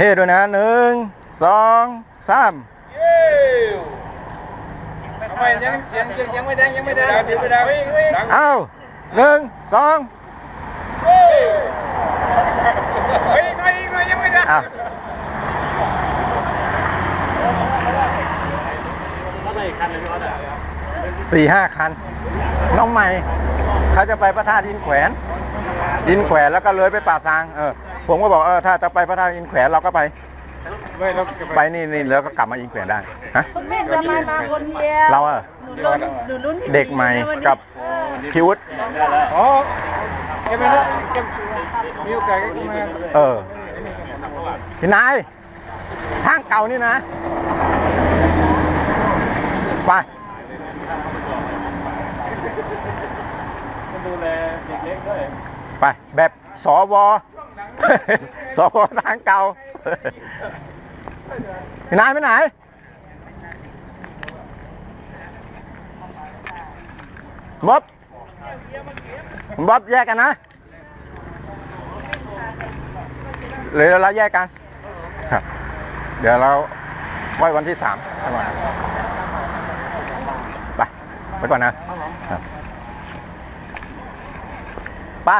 ฮ้ด้วยนะหนึ่งสองสามเย้ทำไมยังเสียงยังยังไม่ดังยังไม่ดังยังไม่ดังดังเอ้าหนึ่งสองเฮ้ยเฮ้ยไม่ไม่ยังไม่ดังอ้าวเท่าไหร่คันเลยพี่ออสอะสี่ห้าคัน น้องใหม่ เขาจะไปพระธาตุอินแขวนอินแขวนแล้วก็เลยไปป่าซาง เออ ผมก็บอกเออถ้าจะไปพระธาตุอินแขวนเราก็ไปไม่เราไปนี่นี่แล้วก็กลับมาอินแขวนได้ฮะคุณแม่จะมามาคนเดียวเราอะหนูลุ้นหนูลุ้นเด็กใหม่กับพิวุฒอ๋อแกไม่รู้แกมีโอกาสก็มาเออพี่นายทางเก่านี่นะไปดูแลเด็กเล็กด้วยไปแบบสว สวทางเก่าพี่นายไปไหนบ๊อบบ๊อบแยกกันนะหรือเราแยกกัน เดี๋ยวเราไว้วันที่สามไปไปก่อนนะครับไป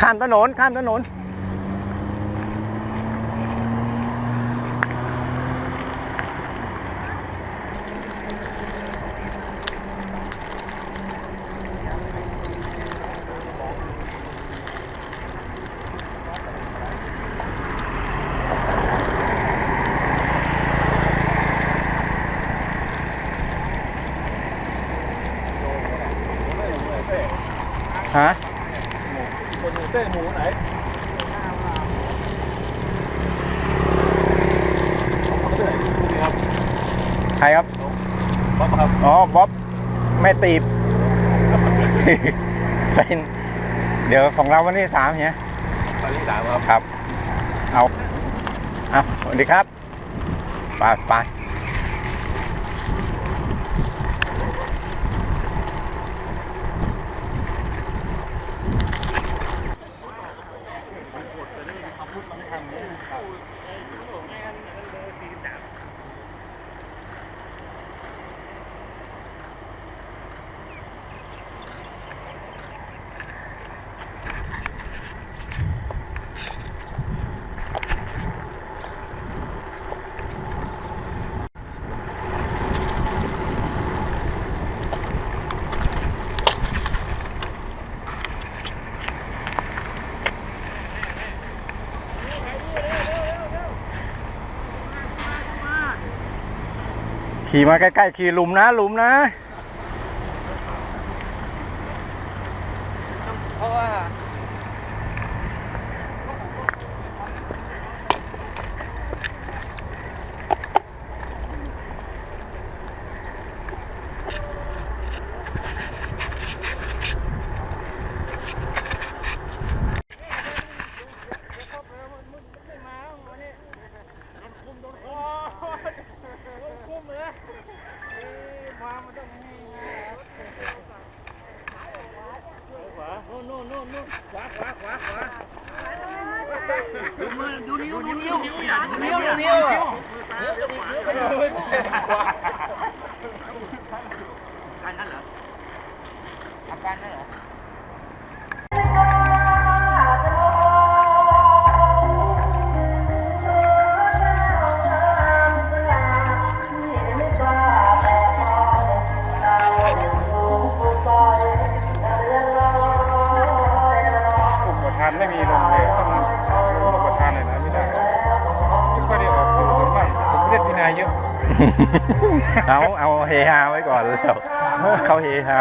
ข้ามถนน ข้ามถนนฮะคนหมูเต้หมูไหนใครครับบ๊อบครับอ๋อบ๊อบแม่ตีบเป็นเดี๋ยวของเราวันที่สามเนี่ยตอนที่สามครับครับ เอาเอาสวัสดีครับไปไป ขี่มาใกล้ๆขี่หลุมนะหลุมนะ เพราะว่า ดูนิ้วดูนิ้วนิ้วนิ้วนิ้วนิ้วการนั่นเหรออา การนั่นเหรอทานไม่มีลงเลยต้องอุประทานเลยนะไม่ได้ไม่ค่อยได้ออกสื่อส่วนมากผมเล่นพินายเยอะ เอาเอาเฮฮาไว้ก่อนแล้วเขาเฮฮา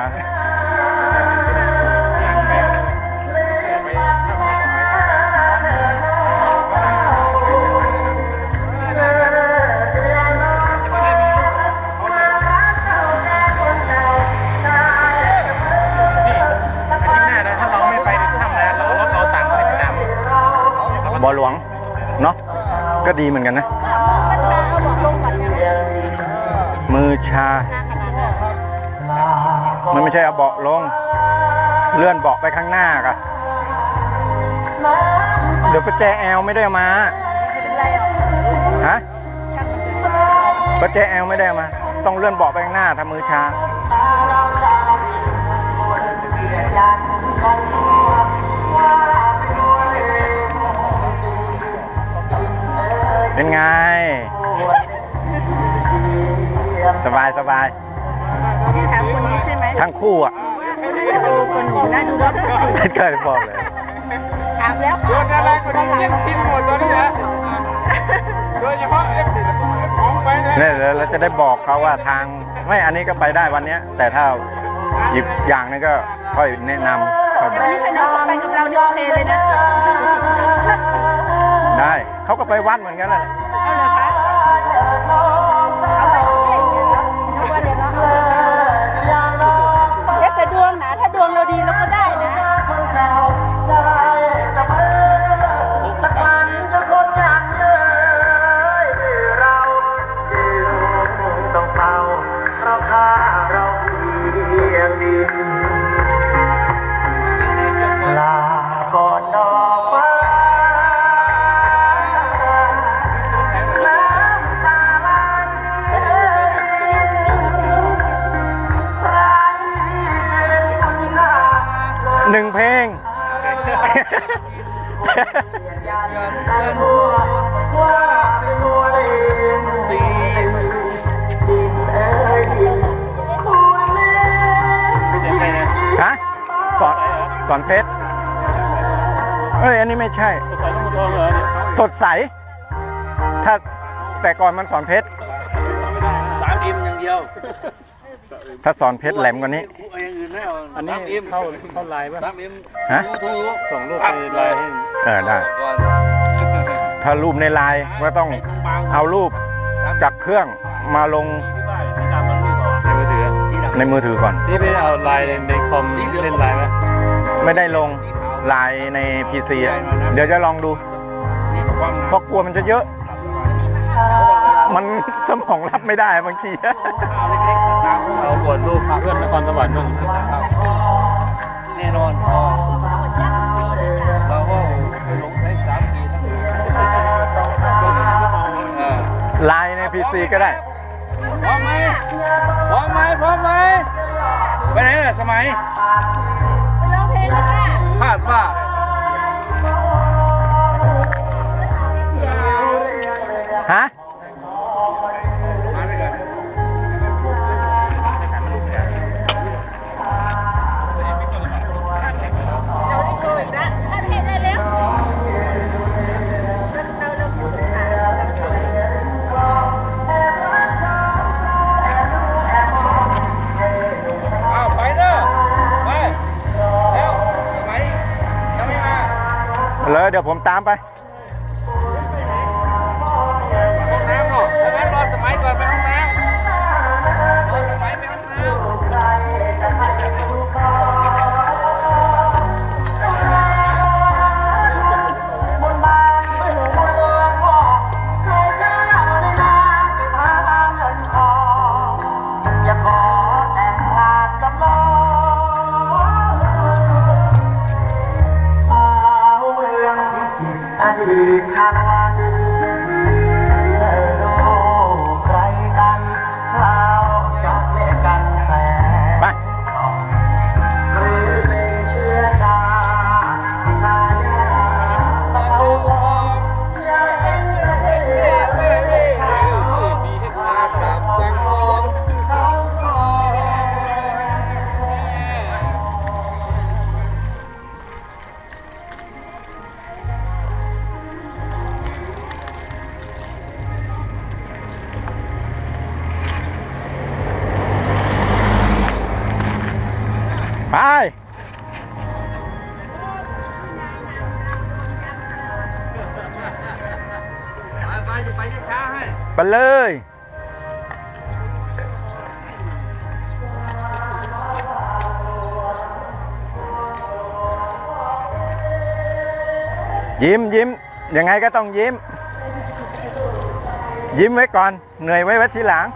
ก็ดีเหมือนกันนะ มือชา มันไม่ใช่เอาเบาะลง เลื่อนเบาะไปข้างหน้ากะเดี๋ยวประแจแอลไม่ได้มา ฮะประแจแอลไม่ได้มา ต้องเลื่อนเบาะไปข้างหน้าทำมือชา เป็นไง สบายสบายที่ถามคนนี้ใช่ไหมทั้งคู่อะดูคนหนูนะดูรถเคยบอกเลยถามแล้วโดนอะไรคนนี้เล่นทิ้งหมดตอนนี้นะโดยเฉพาะเอฟซีของไปนะเนี่ยเดี๋ยวเราจะได้บอกเขาว่าทางไม่อันนี้ก็ไปได้วันเนี้ย แต่ถ้าอีกอย่างนึงก็ค่อยแนะนำค่อยบอกนี่ใครน้องไปกับเราเนี่ยโอเคเลยนะ ใช่เขาก็ไปวัดเหมือนกันแหละ เอาเลยคะ แต่หัวว่าเป็นหัวเองดีดินเอ้ยดินหัวเล่นฮะสอนสอนเพชรเอ้ยอันนี้ไม่ใช่สดใส ถ้าแต่ก่อนมันสอนเพชรสามอิมอย่างเดียว ถ้าสอนเพชรแหลมกว่านี้เอาอย่างอื่นไม่เอาอันนี้เข้าเข้าไลน์ป่ะสามอิมฮะทูส่งรูปไปไลน์ให้เออได้ก่อนถ้ารูปในไลน์ก็ต้องเอารูปจากเครื่องมาลงในมือถือในมือถือก่อนที่ไปเอาไลน์ในคอมเล่นไลน์ไหมไม่ได้ลงไลน์ใน PC อะเดี๋ยวจะลองดูเพราะกลัวมันจะเยอะ มันสมองรับไม่ได้บางที เอาบวดรูปเพื่อนนครสวรรค์นู่นแน่นอนเราก็ไปลงให้สามทีนะไลน์ใน PC ก็ได้พร้อมไหมพร้อมไหมพร้อมไหมไปไหนน่ะสมัยไปร้องเพลงแล้วค่ะพลาดว่าฮะ เดี๋ยวผมตามไป ไปเลย ยิ้มยิ้มยังไงก็ต้องยิ้ม ยิ้มไว้ก่อน เหนื่อยไว้ไว้ทีหลัง